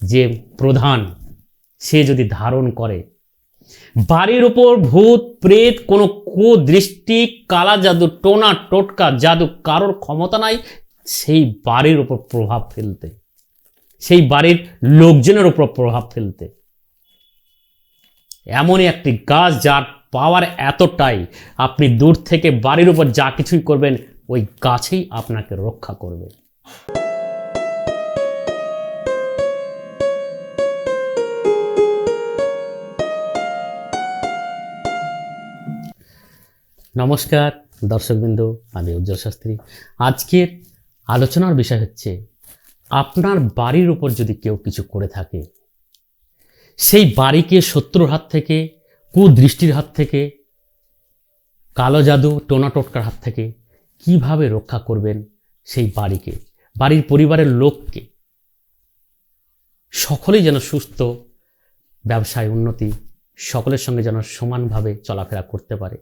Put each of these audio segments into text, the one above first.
যে প্রধান, সে যদি ধারণ করে। বাড়ির ওপর ভূত, প্রেত, কোনো কুদৃষ্টি, কালা জাদু, টোনা, টোটকা জাদু কারোর ক্ষমতা নাই, সেই বাড়ির ওপর প্রভাব ফেলতে। সেই বাড়ির লোকজনের উপর প্রভাব ফেলতে। এমনই একটি গাছ যার পাওয়ার এতটাই, আপনি দূর থেকে বাড়ির উপর যা কিছুই করবেন, ওই গাছেই আপনাকে রক্ষা করবে। নমস্কার, দর্শকবৃন্দ, আমি উজ্জ্বল শাস্ত্রী। আজকের আলোচনার বিষয় হচ্ছে, আপনার বাড়ির উপর যদি কেউ কিছু করে থাকে, সেই বাড়িকে শত্রুর হাত থেকে, কুদৃষ্টির হাত থেকে, কালো জাদু, টোনা টোটকার হাত থেকে কীভাবে রক্ষা করবেন সেই বাড়িকে, বাড়ির পরিবারের লোককে? সকলেই যেন সুস্থ, ব্যবসায় উন্নতি, সকলের সঙ্গে যেন সমানভাবে চলাফেরা করতে পারে।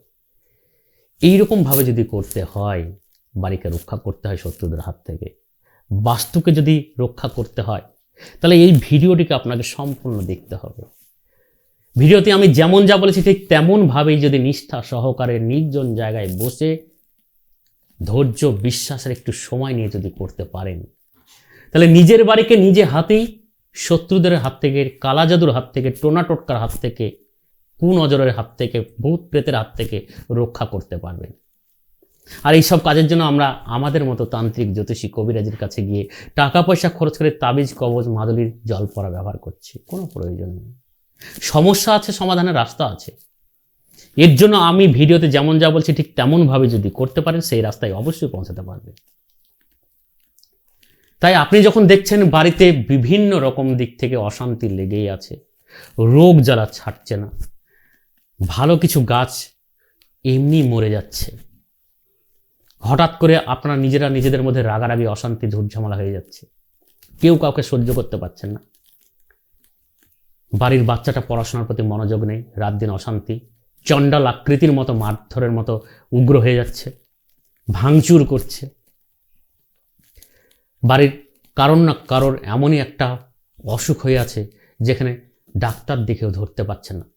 এইরকমভাবে যদি করতে হয় বাড়িকে রক্ষা করতে হয় শত্রুদের হাত থেকে, বাস্তুকে যদি রক্ষা করতে হয়, তাহলে এই ভিডিওটিকে আপনাকে সম্পূর্ণ দেখতে হবে। ভিডিওতে আমি যেমন যা বলেছি, ঠিক তেমনভাবেই যদি নিষ্ঠা সহকারে নির্জন জায়গায় বসে ধৈর্য বিশ্বাসের একটু সময় নিয়ে যদি করতে পারেন, তাহলে নিজের বাড়িকে নিজে হাতেই শত্রুদের হাত থেকে কালা জাদুর হাত থেকে টোনা টোটকার হাত থেকে কুনজরের হাত থেকে, ভূত প্রেতের হাত থেকে রক্ষা করতে পারবেন। আর এইসব কাজের জন্য আমরা আমাদের মতো তান্ত্রিক, জ্যোতিষী, কবিরাজের কাছে গিয়ে টাকা পয়সা খরচ করে তাবিজ, কবজ, মাদুলির জল পড়া ব্যবহার করছি। কোনো প্রয়োজন নেই। সমস্যা আছে, সমাধানের রাস্তা আছে। এর জন্য আমি ভিডিওতে যেমন যা বলছি, ঠিক তেমনভাবে যদি করতে পারেন, সেই রাস্তায় অবশ্যই পৌঁছাতে পারবে। তাই আপনি যখন দেখছেন বাড়িতে বিভিন্ন রকম দিক থেকে অশান্তি লেগেই আছে, রোগ জ্বালা ছাড়ছে না ভালো কিছু গাছ এমনি মরে যাচ্ছে। হঠাৎ করে আপনারা নিজেরা নিজেদের মধ্যে রাগারাগি, অশান্তি ঝুটঝামেলা হয়ে যাচ্ছে। কেউ কাউকে সহ্য করতে পারছেন না। বাড়ির বাচ্চাটা পড়াশোনার প্রতি মনোযোগ নেই, রাত দিন অশান্তি, চণ্ডাল আকৃতির মতো, মারধরের মতো উগ্র হয়ে যাচ্ছে, ভাঙচুর করছে। বাড়ির কারোর না কারোর এমনই একটা অসুখ হয়ে আছে যেখানে ডাক্তার দেখেও ধরতে পারছে না।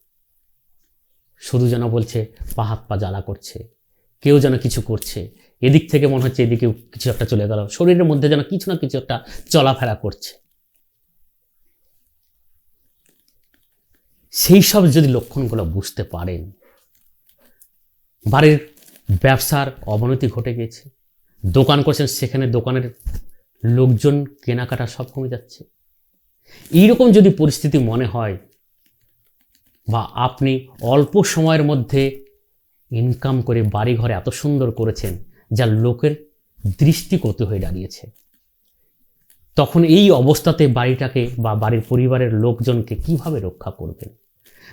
শুধু যেন বলছে, পা হাত পা জ্বালা করছে। কেউ যেন কিছু করছে। এদিক থেকে মনে হচ্ছে এদিকে কিছু একটা চলে গেল। শরীরের মধ্যে যেন কিছু না কিছু একটা চলাফেরা করছে। সেই সব যদি লক্ষণগুলো বুঝতে পারেন, বাড়ির ব্যবসার অবনতি ঘটে গেছে। দোকান করছেন, সেখানে দোকানের লোকজন কেনাকাটা সব কমে যাচ্ছে। এইরকম যদি পরিস্থিতি মনে হয় বা আপনি অল্প সময়ের মধ্যে ইনকাম করে বাড়ি ঘরে এত সুন্দর করেছেন, যা লোকের দৃষ্টিকত হয়ে দাঁড়িয়েছে। তখন এই অবস্থাতে বাড়িটাকে বা বাড়ির পরিবারের লোকজনকে কীভাবে রক্ষা করবেন?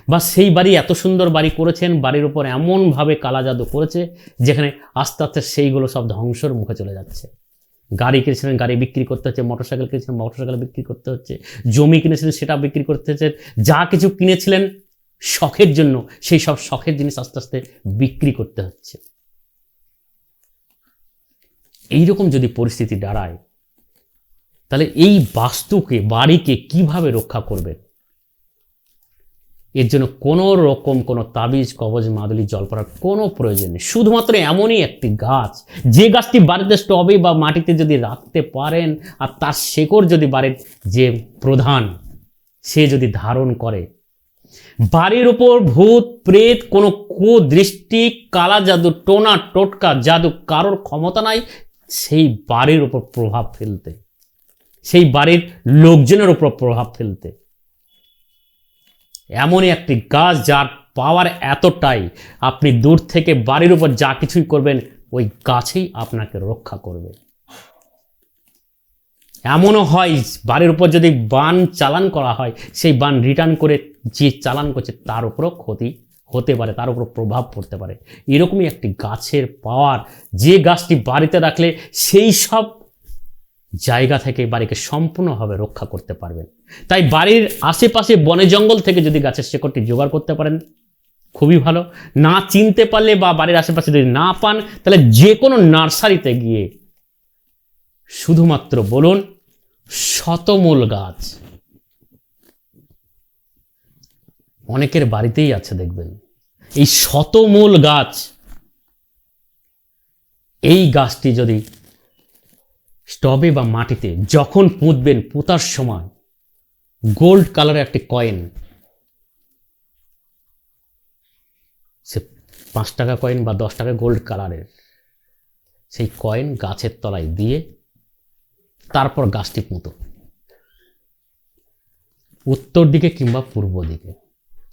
বা সেই বাড়ি এত সুন্দর বাড়ি করেছেন, বাড়ির উপর এমনভাবে কালা জাদু করেছে, যেখানে আস্তে আস্তে সেইগুলো সব ধ্বংসর মুখে চলে যাচ্ছে। গাড়ি কিনেছিলেন, গাড়ি বিক্রি করতে হচ্ছে, মোটরসাইকেল কিনেছিলেন, মোটরসাইকেল বিক্রি করতে হচ্ছে, জমি কিনেছিলেন, সেটা বিক্রি করতে হচ্ছে, যা কিছু কিনেছিলেন শখের জন্য, সেই সব শখের জিনিস আস্তে আস্তে বিক্রি করতে হচ্ছে। এইরকম যদি পরিস্থিতি দাঁড়ায়, তাহলে এই বাস্তুকে, বাড়িকে কীভাবে রক্ষা করবেন এর জন্য কোনো রকম কোনো তাবিজ, কবজ, মাদুলি, জল পড়ার কোনো প্রয়োজন নেই। শুধুমাত্র এমনই একটি গাছ, যে গাছটি বাড়িতে স্টবে বা মাটিতে যদি রাখতে পারেন, আর তার শেকড় যদি বাড়ির যে প্রধান, সে যদি ধারণ করে বাড়ির ওপর ভূত, প্রেত, কোনো কুদৃষ্টি, কালা জাদু, টোনা, টোটকা জাদু কারোর ক্ষমতা নাই, সেই বাড়ির ওপর প্রভাব ফেলতে। সেই বাড়ির লোকজনের উপর প্রভাব ফেলতে। এমনই একটি গাছ যার পাওয়ার এতটাই, আপনি দূর থেকে বাড়ির উপর যা কিছুই করবেন, ওই গাছেই আপনাকে রক্ষা করবে। এমনও হয়, বাড়ির উপর যদি বান চালান করা হয়, সেই বান রিটার্ন করে যে চালান করছে তার উপরও ক্ষতি হতে পারে, তার উপর প্রভাব পড়তে পারে। এরকমই একটি গাছের পাওয়ার, যে গাছটি বাড়িতে রাখলে সেই সব জায়গা থেকে বাড়িকে সম্পূর্ণভাবে রক্ষা করতে পারবেন। তাই বাড়ির আশেপাশে বনে জঙ্গল থেকে যদি গাছের শেকড়টি জোগাড় করতে পারেন, খুবই ভালো। না চিনতে পারলে বা বাড়ির আশেপাশে যদি না পান, তাহলে যে কোনো নার্সারিতে গিয়ে শুধুমাত্র বলুন, শতমূল গাছ। অনেকের বাড়িতেই আছে দেখবেন। এই শতমূল গাছ, এই গাছটি যদি স্টবে বা মাটিতে যখন পুঁতবেন পুঁতার সময় গোল্ড কালারের একটি কয়েন, সে পাঁচ টাকা কয়েন বা দশ টাকা গোল্ড কালারের, সেই কয়েন গাছের তলায় দিয়ে তারপর গাছটি পুঁতো। উত্তর দিকে কিংবা পূর্ব দিকে।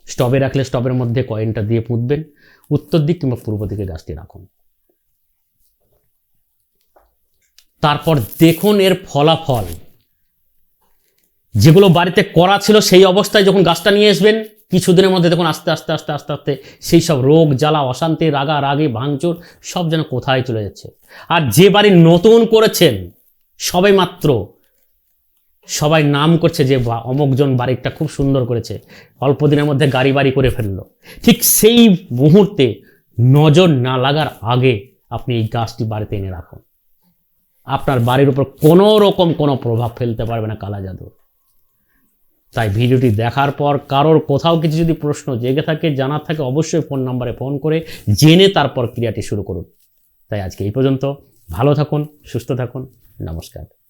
স্টবে রাখলে স্টবের মধ্যে কয়েনটা দিয়ে পুঁতবেন। উত্তর দিক কিংবা পূর্ব দিকে গাছটি রাখুন। তারপর দেখুন এর ফলাফল। যেগুলো বাড়িতে করা ছিল সেই অবস্থায় যখন গাছটা নিয়ে আসবেন, কিছুদিনের মধ্যে দেখুন আস্তে আস্তে আস্তে আস্তে আস্তে সেই সব রোগ, জ্বালা, অশান্তি, রাগা, রাগে, ভাঙচুর সব যেন কোথায় চলে যাচ্ছে। আর যে বাড়ি নতুন করেছেন সবাই মাত্র সবাই নাম করছে যে অমুকজন বাড়িটা খুব সুন্দর করেছে। অল্প দিনের মধ্যে গাড়ি বাড়ি করে ফেলল। ঠিক সেই মুহূর্তে নজর না লাগার আগে আপনি এই গাছটি বাড়িতে এনে রাখুন। আপনার বাড়ির উপর কোনো রকম কোনো প্রভাব ফেলতে পারবে না কালা জাদু তাই ভিডিওটি দেখার পর কারোর কোথাও কিছু যদি প্রশ্ন জেগে থাকে, জানার থাকে, অবশ্যই ফোন নাম্বারে ফোন করে জেনে তারপর ক্রিয়াটি শুরু করুন। তাই আজকে এই পর্যন্ত ভালো থাকুন, সুস্থ থাকুন। নমস্কার।